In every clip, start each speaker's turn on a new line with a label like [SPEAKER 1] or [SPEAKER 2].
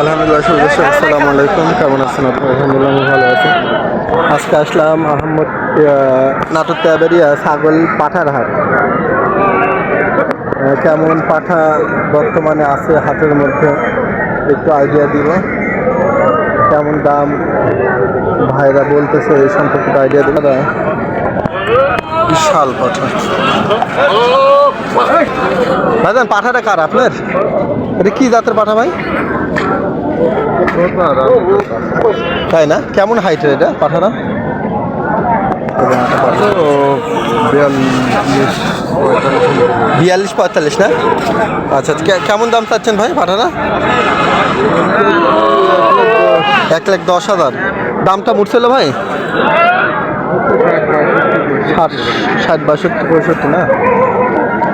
[SPEAKER 1] আলহামদুলিল্লাহ আসসালামু আলাইকুম। কেমন আছেন আপনি? আলহামদুলিল্লাহ, আমি ভালো আছি। আজকে আসলাম আহমদ নাটক তেবেরিয়া ছাগল পাঠার হাট। কেমন পাঠা বর্তমানে আছে হাটের মধ্যে? একটু আইডিয়া দিব। কেমন দাম? ভাইরা বলতেছে এই সম্পর্কে আইডিয়া দিব। বিশাল পাঠা। ভাইজান, পাঠাটা কার আপনার? এটা কি জাতের পাঠা ভাই? তাই না? কেমন হাইটের এটা পাঠাটা বিয়াল্লিশ পঁয়তাল্লিশ না? আচ্ছা কেমন দাম চাচ্ছেন ভাই পাঠানা? এক লাখ দশ হাজার। দামটা উঠছিল ভাই? ষাট ষাট, বাষট্টি, পঁয়ষট্টি না?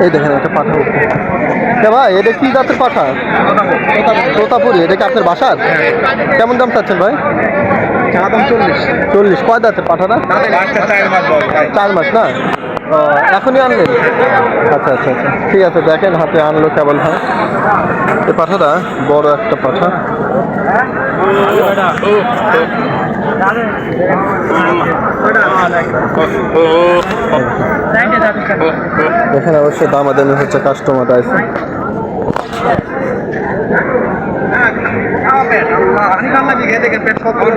[SPEAKER 1] এই দেখেন, একটা পাঠা কে ভাই, এটা কি জাতের পাঠা তোতাপুরি, এটা কি আপনার বাসার? কেমন দাম চাচ্ছেন ভাই? চল্লিশ। চল্লিশ কয় দাঁতের পাঠাটা চার মাস না? এখনই আনলেন? আচ্ছা আচ্ছা আচ্ছা। ঠিক আছে, দেখেন হাতে আনলো কেবল হয় এই পাঠাটা বড় একটা পাঠা। এখানে অবশ্যই দামাদামি হচ্ছে কাস্টমার আছে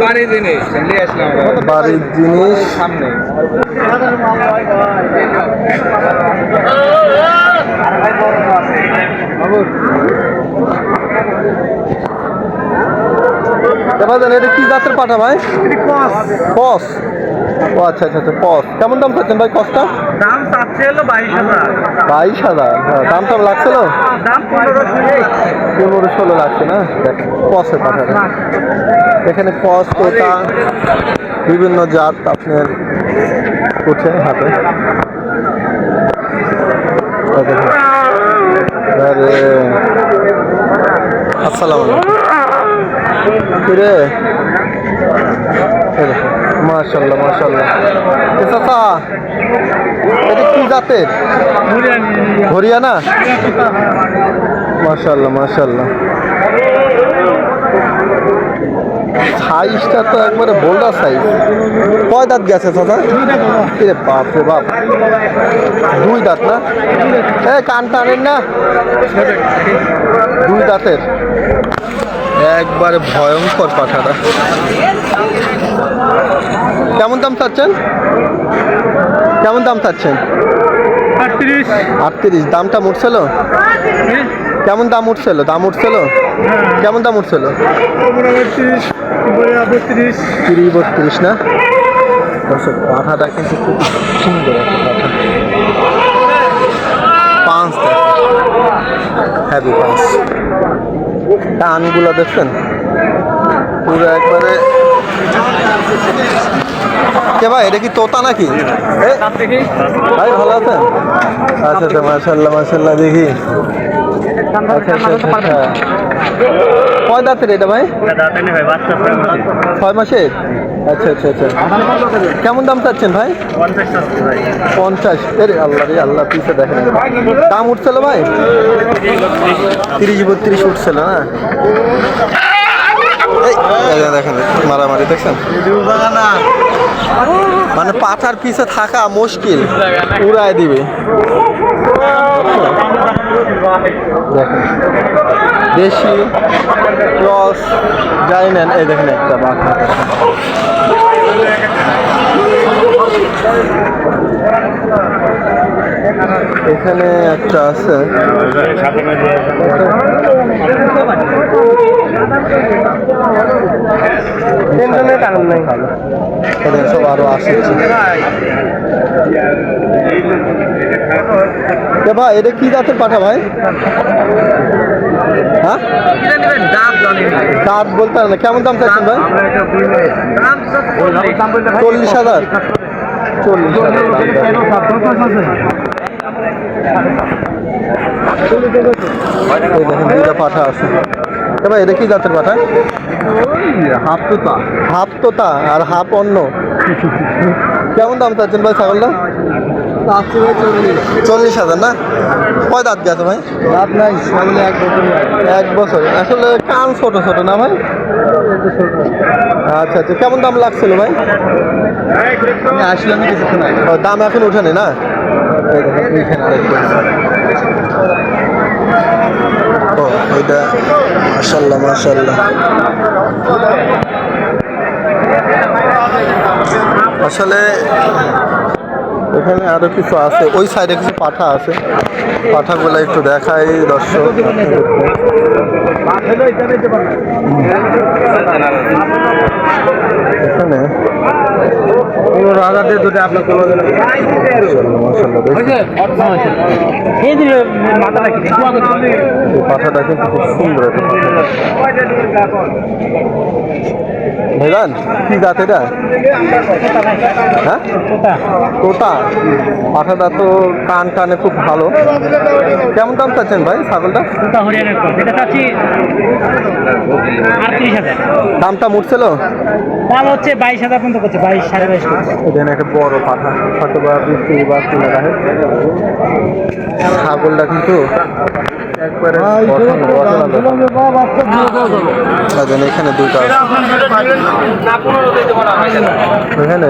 [SPEAKER 2] বাড়ির জিনিস
[SPEAKER 1] বাড়ির জিনিস।
[SPEAKER 2] সামনে।
[SPEAKER 1] এটা কি জাতের পাঠা ভাই? কস। ও আচ্ছা আচ্ছা আচ্ছা কস। কেমন দাম চাচ্ছেন ভাই কসটা?
[SPEAKER 3] দাম চাচ্ছে হলো বাইশ হাজার।
[SPEAKER 1] বাইশ হাজার। হ্যাঁ, দাম টাম লাগছিল
[SPEAKER 3] দাম পনেরো
[SPEAKER 1] ষোলো লাগছে না? দেখ কসের পাঠাটা এখানে কস তোতা বিভিন্ন জাত আপনার উঠে হাতে। আরে, আসসালামু আলাইকুম। মাশাল্লাহ মাশাল্লাহ এ চাচা, এটা কি জাতের? হরিয়ানা? মাশাল্লাহ মাশাল্লাহ সাইজটা তো একবারে বোল্ডার সাইজ। কয় দাঁত গেছে চাচা? কিরে বাপ রে বাপ। দুই দাঁত না? এ, কান টানেন না। দুই দাঁতের। একবারে ভয়ঙ্কর পাঠাটা কেমন দাম চাচ্ছেন? কেমন দাম চাচ্ছেন?
[SPEAKER 3] আটত্রিশ।
[SPEAKER 1] দামটা উঠছিল কেমন দাম উঠছিল দাম উঠছিল কেমন দাম উঠছিল তিরিশ বত্রিশ না? দর্শক পাঠাটা কিন্তু খুব সুন্দর একটা পাঠা পাঁচ হ্যাভি পাঁচ। টানগুলো দেখছেন? পুরো একবারে কে ভাই এটা কি তোতা নাকি? ভাই। ভালো আছেন? আচ্ছা আচ্ছা মার্শাল্লাহ মার্শাল্লাহ দেখি। আচ্ছা আচ্ছা আচ্ছা। কয় দাঁতের এটা ভাই?
[SPEAKER 3] দাঁতে নেই ভাই বাচ্চা
[SPEAKER 1] ছয় মাসের। আচ্ছা আচ্ছা আচ্ছা। কেমন দাম চাচ্ছেন ভাই?
[SPEAKER 3] পঞ্চাশ
[SPEAKER 1] এর আল্লাহ রে আল্লাহ পিছে দেখেন। দাম উঠছিল ভাই? তিরিশ বত্রিশ। উঠছিল না? দেখেন মারামারি দেখছেন? মানে পাথার পিছে থাকা মুশকিল উড়ায় দিবে। দেশি ক্রস যাই নেন এই দেখেন একটা বাঘা এখানে একটা আছে।
[SPEAKER 3] টেনশনের কারণ নাই।
[SPEAKER 1] সব আরও ভাই, এটা কি জাতের পাঠা ভাই? হ্যাঁ? দাঁত বলতে না। কেমন দাম চাচ্ছেন ভাই? চল্লিশ হাজার। চল্লিশ হাজার পাঠা আছে। এ ভাই এটা কি জাতের পাঠা হাফ তোতা। হাফ তোতা আর হাফ অন্য কেমন দাম চাচ্ছেন ভাই ছাগলটা? চল্লিশ। হাজার না? কয় দাঁত গেছে ভাই?
[SPEAKER 3] নাই সামনে এক বছর
[SPEAKER 1] এক বছর। আসলে কান ছোট ছোট না ভাই? আচ্ছা আচ্ছা। কেমন দাম লাগছিল ভাই?
[SPEAKER 3] আসলাম কিছুক্ষণ
[SPEAKER 1] দাম এখন উঠেনি না? এটা মাশাল্লাহ মাশাল্লাহ আসলে এখানে আরও কিছু আছে ওই সাইডে কিছু পাঠা আছে। পাঠাগুলো একটু দেখাই দর্শক এখানে
[SPEAKER 3] হাজার দুটো আপনার কোনো এই যে মাথাটা
[SPEAKER 1] কি? পাথাটা কিন্তু খুব সুন্দর ভাইজান কি জাত এটা? হ্যাঁ? তোতা পাঠাটা তো কান কানে খুব ভালো। কেমন দাম চাচ্ছেন ভাই ছাগলটা? দামটা মুটছিল
[SPEAKER 3] দাম হচ্ছে বাইশ হাজার পর্যন্ত করছে বাইশ সাড়ে বাইশ
[SPEAKER 1] এখানে একটা বড় পাঠা। হয়তো বা বিক্রি বা ছাগলটা কিন্তু এখানে দুইটা এখানে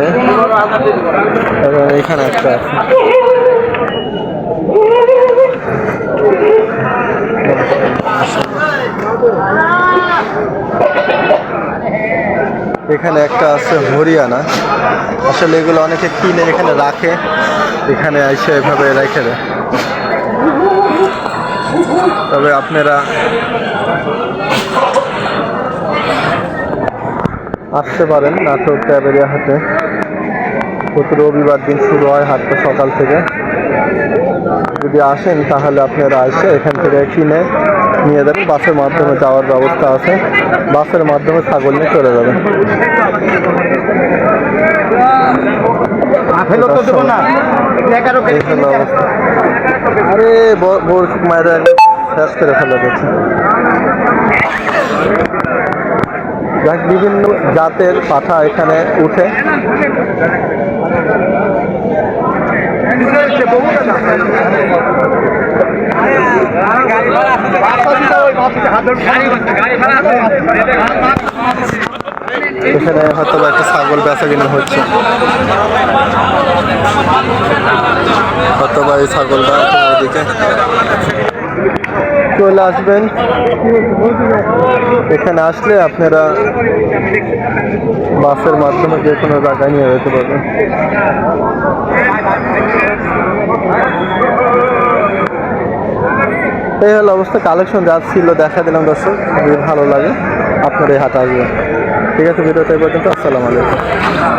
[SPEAKER 1] এখানে একটা এখানে একটা আছে হরিয়ানা। আসলে এগুলো অনেকে কিনে এখানে রাখে। এখানে এসে এভাবে রেখে দেয়। তবে আপনারা আসতে পারেন নাটক ক্যাবেরিয়া হাটে। প্রতি রবিবার দিন শুরু হয় হাটটা সকাল থেকে। যদি আসেন তাহলে আপনারা এসে এখান থেকে কিনে নিয়ে যাবেন। বাসের মাধ্যমে যাওয়ার ব্যবস্থা আছে। বাসের মাধ্যমে ছাগল নিয়ে চলে যাবেন। এই হলো অবস্থা। আরে ব- বোর মায়েরা শেষ করে ফেলা যাক বিভিন্ন জাতের পাঠা এখানে উঠে। এখানে হয়তো একটা ছাগল বেচা কিনা হচ্ছে। হয়তো বা এই ছাগলটা চলে আসবেন। এখানে আসলে আপনারা বাসের মাধ্যমে যে কোনো জায়গায় নিয়ে যেতে পারবেন। এই হলো অবস্থা কালেকশন যা ছিল দেখা দিলাম দর্শক, যদি ভালো লাগে আপনার এই হাট আসবে ঠিক আছে ভিডিওটা এই পর্যন্ত। আসসালামু আলাইকুম।